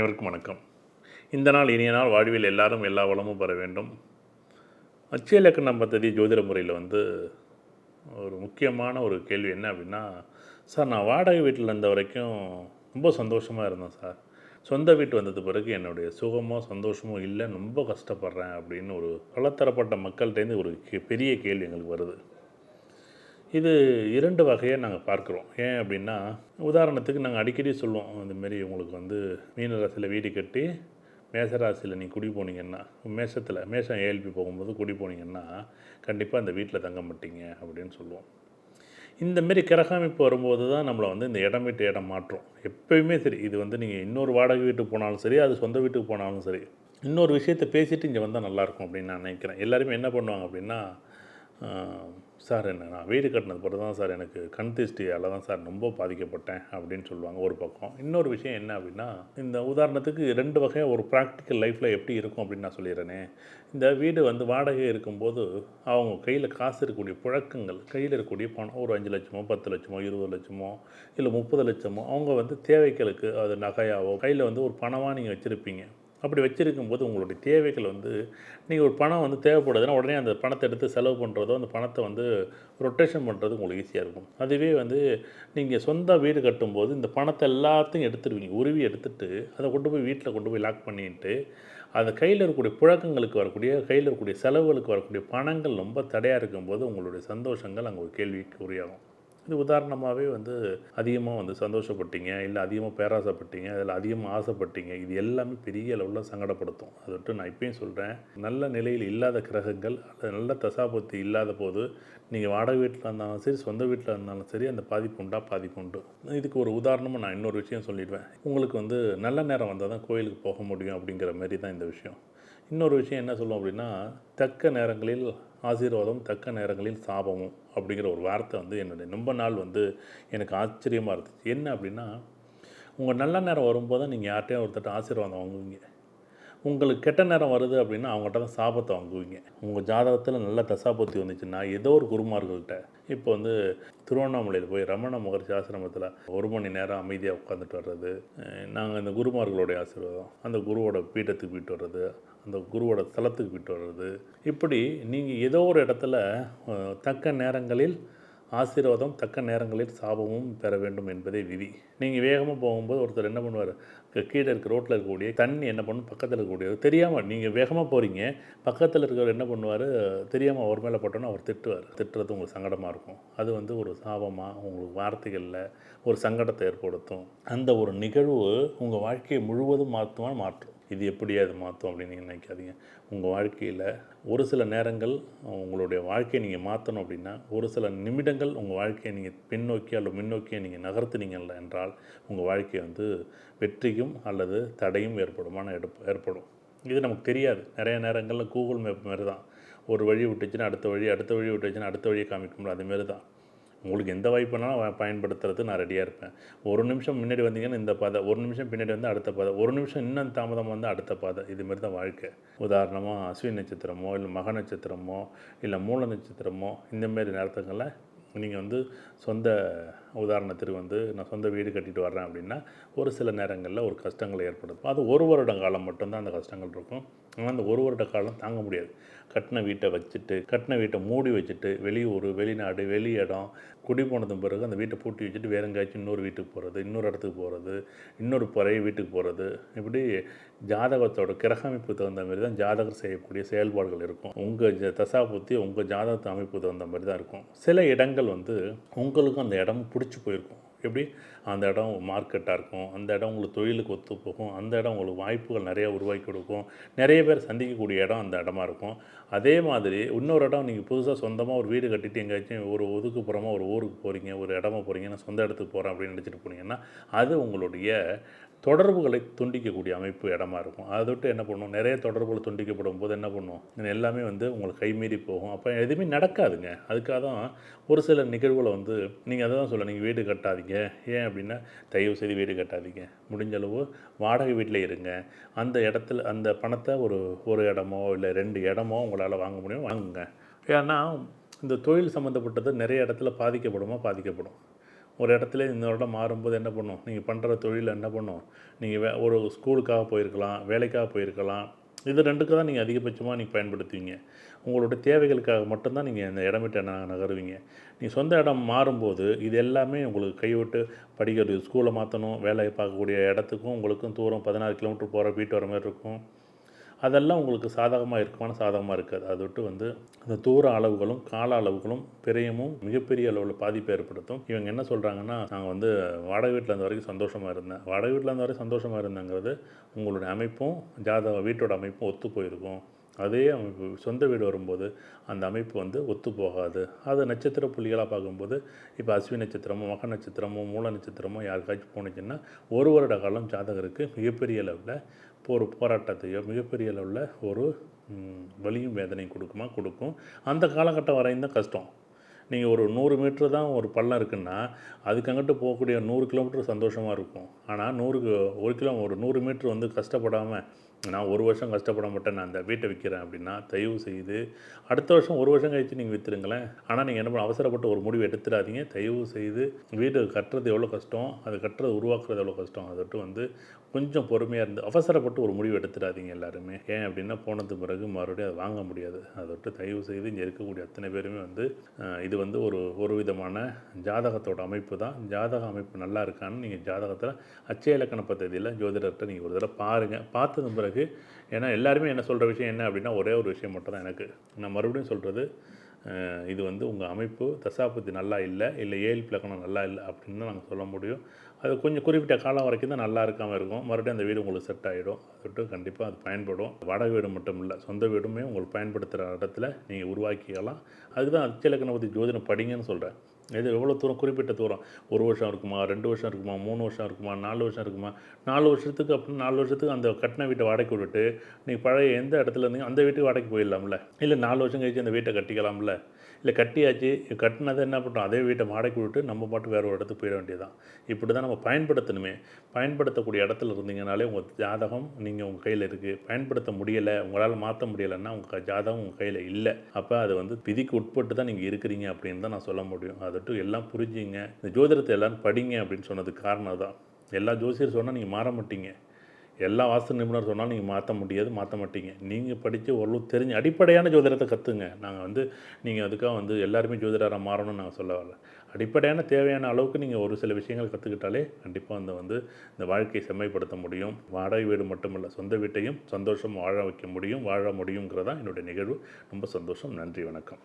அனைவருக்கும் வணக்கம். இந்த நாள் இனிய நாள். வாழ்வில் எல்லாரும் எல்லா வளமும் பெற வேண்டும். அச்சய இலக்கணம் ஜோதிட முறையில் வந்து ஒரு முக்கியமான ஒரு கேள்வி என்ன அப்படின்னா சார் நான் வாடகை வீட்டில் இருந்த வரைக்கும் ரொம்ப சந்தோஷமாக இருந்தேன் சார். சொந்த வீட்டு வந்தது பிறகு என்னுடைய சுகமோ சந்தோஷமோ இல்லை ரொம்ப கஷ்டப்படுறேன் அப்படின்னு ஒரு பலத்தரப்பட்ட மக்கள்கிட்டேருந்து ஒரு கே- பெரிய கேள்வி எங்களுக்கு வருது. இது இரண்டு வகையை நாங்கள் பார்க்குறோம். ஏன் அப்படின்னா உதாரணத்துக்கு நாங்கள் அடிக்கடி சொல்லுவோம் இந்தமாரி உங்களுக்கு வந்து மீன ராசியில் வீடு கட்டி மேசராசியில் நீங்கள் நீ குடி போனீங்கன்னா மேசத்தில் மேசம் ஏழுப்பி போகும்போது குடி போனீங்கன்னா கண்டிப்பாக அந்த வீட்டில் தங்க மாட்டீங்க அப்படின்னு சொல்லுவோம். இந்த மாரி கிரகமைப்பு வரும்போது தான் நம்மளை வந்து இந்த இடம் விட்டு இடம் மாற்றும். எப்பயுமே சரி இது வந்து நீங்கள் இன்னொரு வாடகை வீட்டுக்கு போனாலும் சரி அது சொந்த வீட்டுக்கு போனாலும் சரி இன்னொரு விஷயத்தை பேசிவிட்டு இங்கே வந்தால் நல்லாயிருக்கும் அப்படின்னு நான் நினைக்கிறேன். எல்லாருமே என்ன பண்ணுவாங்க அப்படின்னா சார் என்ன நான் வீடு கட்டினது பிறகு தான் சார் எனக்கு கண் திருஷ்டியால் தான் சார் ரொம்ப பாதிக்கப்பட்டேன் அப்படின்னு சொல்லுவாங்க ஒரு பக்கம். இன்னொரு விஷயம் என்ன அப்படின்னா இந்த உதாரணத்துக்கு ரெண்டு வகையாக ஒரு ப்ராக்டிக்கல் லைஃப்பில் எப்படி இருக்கும் அப்படின்னு நான் சொல்லிடுறேனே. இந்த வீடு வந்து வாடகை இருக்கும்போது அவங்க கையில் காசு இருக்கக்கூடிய புழக்கங்கள் கையில் இருக்கக்கூடிய பணம் ஒரு அஞ்சு லட்சமோ பத்து லட்சமோ இருபது லட்சமோ இல்லை முப்பது லட்சமோ அவங்க வந்து தேவைகளுக்கு அது நகையாவோ கையில் வந்து ஒரு பணமாக நீங்கள் வச்சுருப்பீங்க. அப்படி வச்சுருக்கும்போது உங்களுடைய தேவைகள் வந்து நீங்கள் ஒரு பணம் வந்து தேவைப்படுதுன்னா உடனே அந்த பணத்தை எடுத்து செலவு பண்ணுறதோ அந்த பணத்தை வந்து ரொட்டேஷன் பண்ணுறது உங்களுக்கு ஈஸியாக இருக்கும். அதுவே வந்து நீங்கள் சொந்த வீடு கட்டும்போது இந்த பணத்தை எல்லாத்தையும் எடுத்துருவீங்க. உருவி எடுத்துட்டு அதை கொண்டு போய் வீட்டில் கொண்டு போய் லாக் பண்ணிட்டு அந்த கையில் இருக்கக்கூடிய புழக்கங்களுக்கு வரக்கூடிய கையில் இருக்கக்கூடிய செலவுகளுக்கு வரக்கூடிய பணங்கள் ரொம்ப தடையாக இருக்கும்போது உங்களுடைய சந்தோஷங்கள் அங்கே ஒரு கேள்விக்கு உரியாகும். இது உதாரணமாகவே வந்து அதிகமாக வந்து சந்தோஷப்பட்டீங்க இல்லை அதிகமாக பேராசைப்பட்டீங்க அதில் அதிகமாக ஆசைப்பட்டீங்க இது எல்லாமே பெரிய அளவில் சங்கடப்படுத்தும். அதை விட்டு நான் இப்பயும் சொல்கிறேன் நல்ல நிலையில் இல்லாத கிரகங்கள் அல்லது நல்ல தசாபத்தி இல்லாத போது நீங்கள் வாடகை வீட்டில் இருந்தாலும் சரி சொந்த வீட்டில் இருந்தாலும் சரி அந்த பாதிப்பு உண்டா? பாதிப்பு உண்டு. இதுக்கு ஒரு உதாரணமாக நான் இன்னொரு விஷயம் சொல்லிடுவேன். உங்களுக்கு வந்து நல்ல நேரம் வந்தால் தான் கோயிலுக்கு போக முடியும் அப்படிங்கிற மாதிரி தான் இந்த விஷயம். இன்னொரு விஷயம் என்ன சொல்லுவோம் அப்படின்னா தக்க நேரங்களில் ஆசீர்வாதம் தக்க நேரங்களில் சாபமும் அப்படிங்கிற ஒரு வார்த்தை வந்து என்னுடைய ரொம்ப நாள் வந்து எனக்கு ஆச்சரியமாக இருந்துச்சு. என்ன அப்படின்னா உங்கள் நல்ல நேரம் வரும்போது தான் நீங்கள் யார்கிட்டையும் ஒருத்தட்ட ஆசீர்வாதம் வாங்குவீங்க. உங்களுக்கு கெட்ட நேரம் வருது அப்படின்னா அவங்ககிட்ட தான் சாபத்தை வாங்குவீங்க. உங்கள் ஜாதகத்தில் நல்ல தசாபத்தி வந்துச்சுன்னா ஏதோ ஒரு குருமார்கள்ட்ட இப்போ வந்து திருவண்ணாமலையில் போய் ரமண முகர்ஜி ஆசிரமத்தில் ஒரு மணி நேரம் அமைதியாக உட்காந்துட்டு வர்றது நாங்கள் இந்த குருமார்களுடைய ஆசீர்வாதம் அந்த குருவோட பீட்டத்துக்கு போயிட்டு வர்றது அந்த குருவோட தலத்துக்கு போயிட்டு வர்றது. இப்படி நீங்கள் ஏதோ ஒரு இடத்துல தக்க நேரங்களில் ஆசீர்வாதம் தக்க நேரங்களில் சாபமும் பெற வேண்டும் என்பதே விதி. நீங்கள் வேகமாக போகும்போது ஒருத்தர் என்ன பண்ணுவார்? கீழே இருக்க ரோட்டில் இருக்கக்கூடிய தண்ணி என்ன பண்ணும்? பக்கத்தில் இருக்கக்கூடிய தெரியாமல் நீங்கள் வேகமாக போகிறீங்க பக்கத்தில் இருக்கிறவர் என்ன பண்ணுவார்? தெரியாமல் அவர் மேலே போட்டோன்னா அவர் திட்டுவார். திட்டுறது உங்களுக்கு சங்கடமாக இருக்கும். அது வந்து ஒரு சாபமாக உங்களுக்கு வார்த்தைகளில் ஒரு சங்கடத்தை ஏற்படுத்தும். அந்த ஒரு நிகழ்வு உங்கள் வாழ்க்கையை முழுவதும் மாற்றுவான் மாற்றும். இது எப்படி அது மாற்றும் அப்படின்னு நீங்கள் நினைக்காதீங்க. உங்கள் வாழ்க்கையில் ஒரு சில நேரங்கள் உங்களுடைய வாழ்க்கையை நீங்கள் மாற்றணும் அப்படின்னா ஒரு சில நிமிடங்கள் உங்கள் வாழ்க்கையை நீங்கள் பின்னோக்கி அல்லது முன்னோக்கியை நீங்கள் நகர்த்துனீங்கள் என்றால் உங்கள் வாழ்க்கை வந்து வெற்றியும் அல்லது தடையும் ஏற்படுமான எடுப் ஏற்படும். இது நமக்கு தெரியாது. நிறைய நேரங்களில் கூகுள் மேப் மாதிரி தான் ஒரு வழி விட்டுச்சுன்னா அடுத்த வழி அடுத்த வழி விட்டுச்சுன்னா அடுத்த வழியை காமிக்கும்ல அதுமாரி தான் உங்களுக்கு எந்த வாய்ப்புனாலும் வேணாலும் பயன்படுத்துறது நான் ரெடியாக இருப்பேன். ஒரு நிமிஷம் முன்னாடி வந்தீங்கன்னா இந்த பாதை ஒரு நிமிஷம் பின்னாடி வந்து அடுத்த பாதை ஒரு நிமிஷம் இன்னும் தாமதம் வந்து அடுத்த பாதை. இது மாதிரி தான் வாழ்க்கை. உதாரணமாக அஸ்வினி நட்சத்திரமோ இல்லை மக நட்சத்திரமோ இல்லை மூல நட்சத்திரமோ இந்தமாரி நேரத்துங்களில் நீங்கள் வந்து சொந்த உதாரணத்திற்கு வந்து நான் சொந்த வீடு கட்டிட்டு வர்றேன் அப்படின்னா ஒரு சில நேரங்களில் ஒரு கஷ்டங்களை ஏற்படுத்தும். அது ஒரு வருட காலம் மட்டும்தான் அந்த கஷ்டங்கள் இருக்கும். ஆனால் அந்த ஒரு வருட காலம் தாங்க முடியாது. கட்டின வீட்டை வச்சுட்டு கட்டின வீட்டை மூடி வச்சுட்டு வெளியூர் வெளிநாடு வெளி இடம் குடி போனதும் பிறகு அந்த வீட்டை பூட்டி வச்சுட்டு வேற எங்கேயாச்சும் இன்னொரு வீட்டுக்கு போகிறது இன்னொரு இடத்துக்கு போகிறது இன்னொரு பழைய வீட்டுக்கு போகிறது இப்படி ஜாதகத்தோட கிரகமைப்பு தகுந்த மாதிரி தான் ஜாதகர் செய்யக்கூடிய செயல்பாடுகள் இருக்கும். உங்கள் தசாபுத்தி உங்கள் ஜாதகத்தை அமைப்பு தகுந்த மாதிரி தான் இருக்கும். சில இடங்கள் வந்து உங்கள் உங்களுக்கும் அந்த இடம் பிடிச்சி போயிருக்கும். எப்படி? அந்த இடம் மார்க்கெட்டாக இருக்கும். அந்த இடம் உங்களுக்கு தொழிலுக்கு ஒத்து போகும் அந்த இடம் உங்களுக்கு வாய்ப்புகள் நிறையா உருவாக்கி கொடுக்கும். நிறைய பேர் சந்திக்கக்கூடிய இடம் அந்த இடமா இருக்கும். அதே மாதிரி இன்னொரு இடம் நீங்கள் புதுசாக சொந்தமாக ஒரு வீடு கட்டிட்டு எங்கேயாச்சும் ஒரு ஒதுக்குப்புறமாக ஒரு ஊருக்கு போகிறீங்க ஒரு இடமா போகிறீங்க நான் சொந்த இடத்துக்கு போகிறேன் அப்படின்னு நினச்சிட்டு போனீங்கன்னா அது உங்களுடைய தொடர்புகளை துண்டிக்கக்கூடிய அமைப்பு இடமா இருக்கும். அதை விட்டு என்ன பண்ணும்? நிறைய தொடர்புகள் துண்டிக்கப்படும் போது என்ன பண்ணும்? எல்லாமே வந்து உங்களுக்கு கைமீறி போகும். அப்போ எதுவுமே நடக்காதுங்க. அதுக்காக தான் ஒரு சில நிகழ்வுகளை வந்து நீங்கள் அதை தான் சொல்ல நீங்கள் வீடு கட்டாதீங்க. ஏன் அப்படின்னா தயவு செய்து வீடு கட்டாதீங்க. முடிஞ்ச அளவு வாடகை வீட்டில் இருங்க. அந்த இடத்துல அந்த பணத்தை ஒரு ஒரு இடமோ இல்லை ரெண்டு இடமோ உங்களால் வாங்க முடியும் வாங்குங்க. ஏன்னா இந்த தொழில் சம்மந்தப்பட்டது நிறைய இடத்துல பாதிக்கப்படுமா? பாதிக்கப்படும். ஒரு இடத்துல இந்த இடம் மாறும்போது என்ன பண்ணும்? நீங்கள் பண்ணுற தொழில் என்ன பண்ணும்? நீங்கள் வே ஒரு ஸ்கூலுக்காக போயிருக்கலாம் வேலைக்காக போயிருக்கலாம். இது ரெண்டுக்கு தான் நீங்கள் அதிகபட்சமாக நீங்கள் பயன்படுத்துவீங்க. உங்களோட தேவைகளுக்காக மட்டும்தான் நீங்கள் இந்த இடம் விட்டு நகருவீங்க. நீ சொந்த இடம் மாறும்போது இது எல்லாமே உங்களுக்கு கைவிட்டு படிக்கிறது ஸ்கூலை மாற்றணும் வேலையை பார்க்கக்கூடிய இடத்துக்கும் உங்களுக்கும் தூரம் பதினாறு கிலோமீட்டர் போகிற வீட்டு வர மாதிரி இருக்கும். அதெல்லாம் உங்களுக்கு சாதகமாக இருக்குமான சாதகமாக இருக்காது. அதை விட்டு வந்து அந்த தூர அளவுகளும் கால அளவுகளும் பிரியமும் மிகப்பெரிய அளவில் பாதிப்பை ஏற்படுத்தும். இவங்க என்ன சொல்கிறாங்கன்னா நாங்கள் வந்து வாடகை வீட்டில் இருந்த வரைக்கும் சந்தோஷமாக இருந்தேன். வாடகை வீட்டில் இருந்த வரைக்கும் சந்தோஷமாக இருந்தேங்கிறது உங்களுடைய அமைப்பும் ஜாதக வீட்டோட அமைப்பும் ஒத்து போயிருக்கும். அதே அமைப்பு சொந்த வீடு வரும்போது அந்த அமைப்பு வந்து ஒத்து போகாது. அது நட்சத்திர புள்ளிகளாக பார்க்கும்போது இப்போ அஸ்வி நட்சத்திரமோ மக நட்சத்திரமோ மூல நட்சத்திரமோ யாருக்காச்சும் போனுச்சுன்னா ஒரு வருட காலம் ஜாதகருக்கு மிகப்பெரிய அளவில் ஒரு போராட்டத்தையோ மிகப்பெரிய அளவில் ஒரு வலியும் வேதனையும் கொடுக்குமா? கொடுக்கும். அந்த காலகட்டம் வரையும் தான் கஷ்டம். நீங்கள் ஒரு நூறு மீட்ரு தான் ஒரு பள்ளம் இருக்குன்னா அதுக்கு அங்கிட்டு போகக்கூடிய நூறு கிலோமீட்டர் சந்தோஷமாக இருக்கும். ஆனால் நூறுக்கு ஒரு கிலோ ஒரு நூறு மீட்ரு வந்து கஷ்டப்படாமல் நான் ஒரு வருஷம் கஷ்டப்பட மாட்டேன் நான் அந்த வீட்டை விற்கிறேன் அப்படின்னா தயவு செய்து அடுத்த வருஷம் ஒரு வருஷம் கழித்து நீங்கள் விற்றுருங்களேன் ஆனால் நீங்கள் என்ன பண்ண அவசரப்பட்டு ஒரு முடிவு எடுத்துடாதீங்க. தயவு செய்து வீடு கட்டுறது எவ்வளோ கஷ்டம் அது கட்டுறது உருவாக்குறது எவ்வளோ கஷ்டம் அதை விட்டு வந்து கொஞ்சம் பொறுமையாக இருந்து அவசரப்பட்டு ஒரு முடிவு எடுத்துடாதீங்க எல்லாருமே. ஏன் அப்படின்னா போனது பிறகு மறுபடியும் அதை வாங்க முடியாது. அதை விட்டு தயவு செய்து இங்கே இருக்கக்கூடிய அத்தனை பேருமே வந்து இது வந்து ஒரு ஒரு விதமான ஜாதகத்தோட அமைப்பு தான். ஜாதக அமைப்பு நல்லா இருக்கான்னு நீங்கள் ஜாதகத்தில் அச்சய இலக்கண பத்ததியில் ஜோதிடர்கிட்ட நீங்கள் ஒரு தடவை பாருங்கள் பார்த்தது பிறகு ஏன்னா எல்லாருமே என்ன சொல்கிற விஷயம் என்ன அப்படின்னா ஒரே ஒரு விஷயம் மட்டும் தான் எனக்கு. நான் மறுபடியும் சொல்கிறது இது வந்து உங்கள் அமைப்பு தசாபத்தி நல்லா இல்லை இல்லை ஏழு பிளக்கணம் நல்லா இல்லை அப்படின்னு தான் நாங்கள் சொல்ல முடியும். அது கொஞ்சம் குறிப்பிட்ட காலம் வரைக்கும் தான் நல்லா இருக்காமல் இருக்கும். மறுபடியும் அந்த வீடு உங்களுக்கு செட் ஆகிடும் அது விட்டு கண்டிப்பாக அது பயன்படும். வாடகை வீடு மட்டும் இல்லை சொந்த வீடுமே உங்களுக்கு பயன்படுத்துகிற இடத்துல நீங்கள் உருவாக்கிக்கலாம். அதுக்கு தான் அச்சலக்கண பற்றி ஜோதிடம் படிங்கன்னு சொல்கிறேன் இது எவ்வளோ தூரம்? குறிப்பிட்ட தூரம். ஒரு வருஷம் இருக்குமா? ரெண்டு வருஷம் இருக்குமா? மூணு வருஷம் இருக்குமா? நாலு வருஷம் இருக்குமா? நாலு வருஷத்துக்கு அப்புறம் நாலு வருஷத்துக்கு அந்த கட்டின வீட்டை வாடகை விட்டுட்டு நீங்கள் பழைய எந்த இடத்துல இருந்தீங்க அந்த வீட்டுக்கு வாடகைக்கு போயிடலாம்ல? இல்லை நாலு வருஷம் கழிச்சு அந்த வீட்டை கட்டிக்கலாம்ல? இல்லை கட்டியாச்சு கட்டினதை என்ன பண்ணுறோம் அதே வீட்டை வாடகை விட்டு நம்ம பாட்டு வேறு ஒரு இடத்துக்கு போயிட வேண்டியதான் இப்படி தான் நம்ம பயன்படுத்தணுமே. பயன்படுத்தக்கூடிய இடத்துல இருந்தீங்கனாலே உங்கள் ஜாதகம் நீங்கள் உங்கள் கையில் இருக்குது பயன்படுத்த முடியலை உங்களால் மாற்ற முடியலைன்னா உங்கள் ஜாதகம் உங்கள் கையில் இல்லை. அப்போ அது வந்து விதிக்கு உட்பட்டு தான் நீங்கள் இருக்கிறீங்க அப்படின்னு தான் நான் சொல்ல முடியும். அது அதட்டு எல்லாம் புரிஞ்சுங்க. இந்த ஜோதிடத்தை எல்லாரும் படிங்க அப்படின்னு சொன்னதுக்கு காரணம் தான் எல்லா ஜோசியர் சொன்னால் நீங்கள் மாற மாட்டீங்க. எல்லா வாஸ்து நிபுணர் சொன்னாலும் நீங்கள் மாற்ற முடியாது மாற்ற மாட்டீங்க. நீங்கள் படித்து ஓரளவு தெரிஞ்சு அடிப்படையான ஜோதிடத்தை கற்றுங்க நாங்கள் வந்து நீங்கள் அதுக்காக வந்து எல்லாருமே ஜோதிடராக மாறணும்னு நாங்கள் சொல்ல வரல. அடிப்படையான தேவையான அளவுக்கு நீங்கள் ஒரு சில விஷயங்கள் கற்றுக்கிட்டாலே கண்டிப்பாக அந்த வந்து இந்த வாழ்க்கையை செம்மைப்படுத்த முடியும். வாடகை வீடு மட்டுமல்ல சொந்த வீட்டையும் சந்தோஷம் வாழ வைக்க முடியும் வாழ முடியுங்கிறதான் என்னுடைய நிகழ்வு. ரொம்ப சந்தோஷம். நன்றி வணக்கம்.